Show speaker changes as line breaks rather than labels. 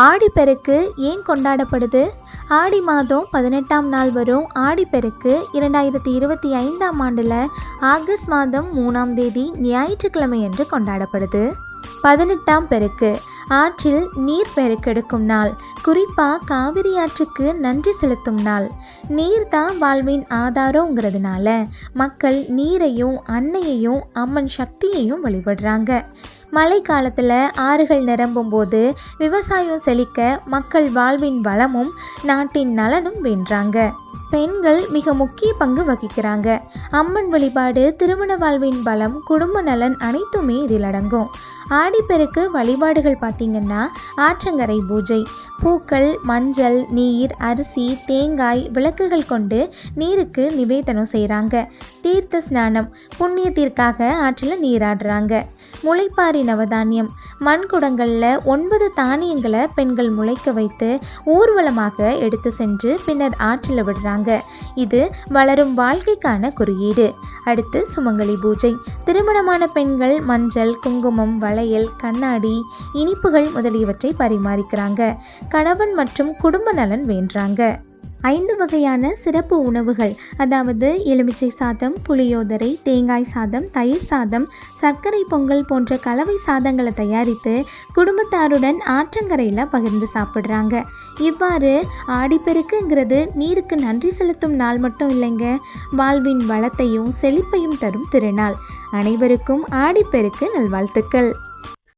ஆடிப்பெருக்கு ஏன் கொண்டாடப்படுது? ஆடி மாதம் பதினெட்டாம் நாள் வரும். ஆடிப்பெருக்கு இரண்டாயிரத்தி இருபத்தி ஐந்தாம் ஆண்டில் ஆகஸ்ட் மாதம் மூணாம் தேதி ஞாயிற்றுக்கிழமை என்று கொண்டாடப்படுது. பதினெட்டாம் பெருக்கு ஆற்றில் நீர் பெருக்கெடுக்கும் நாள். குறிப்பாக காவிரி ஆற்றுக்கு நன்றி செலுத்தும் நாள். நீர் தான் வாழ்வின் ஆதாரங்கிறதுனால மக்கள் நீரையும் அன்னையையும் அம்மன் சக்தியையும் வழிபடுறாங்க. மழை காலத்தில் ஆறுகள் நிரம்பும் போது விவசாயம் செழிக்க மக்கள் வாழ்வின் வளமும் நாட்டின் நலனும் வென்றாங்க. பெண்கள் மிக முக்கிய பங்கு வகிக்கிறாங்க. அம்மன் வழிபாடு திருமண வாழ்வின் பலம் குடும்ப நலன் அனைத்துமே இதில் அடங்கும். ஆடிப்பெருக்கு வழிபாடுகள் பார்த்திங்கன்னா ஆற்றங்கரை பூஜை பூக்கள் மஞ்சள் நீர் அரிசி தேங்காய் விளக்குகள் கொண்டு நீருக்கு நிவேதனம் செய்கிறாங்க தீர்த்த ஸ்நானம் புண்ணியத்திற்காக ஆற்றில் நீராடுறாங்க. முளைப்பாரி நவதானியம். மண்குடங்களில் ஒன்பது தானியங்களை பெண்கள் முளைக்க வைத்து ஊர்வலமாக எடுத்து சென்று பின்னர் ஆற்றில் விடுறாங்க. இது வளரும் வாழ்க்கைக்கான குறியீடு. அடுத்து சுமங்கலி பூஜை. திருமணமான பெண்கள் மஞ்சள் குங்குமம் வளையல் கண்ணாடி இனிப்புகள் முதலியவற்றை பரிமாறிக்கிறாங்க. கணவன் மற்றும் குடும்ப நலன் வேண்டுறாங்க. ஐந்து வகையான சிறப்பு உணவுகள். அதாவது எலுமிச்சை சாதம் புளியோதரை தேங்காய் சாதம் தயிர் சாதம் சர்க்கரை பொங்கல் போன்ற கலவை சாதங்களை தயாரித்து குடும்பத்தாருடன் ஆற்றங்கரையில் பகிர்ந்து சாப்பிட்றாங்க. இவ்வாறு ஆடிப்பெருக்குங்கிறது நீருக்கு நன்றி செலுத்தும் நாள் மட்டும் இல்லைங்க. வாழ்வின் வளத்தையும் செழிப்பையும் தரும் திருநாள். அனைவருக்கும் ஆடிப்பெருக்கு நல்வாழ்த்துக்கள்.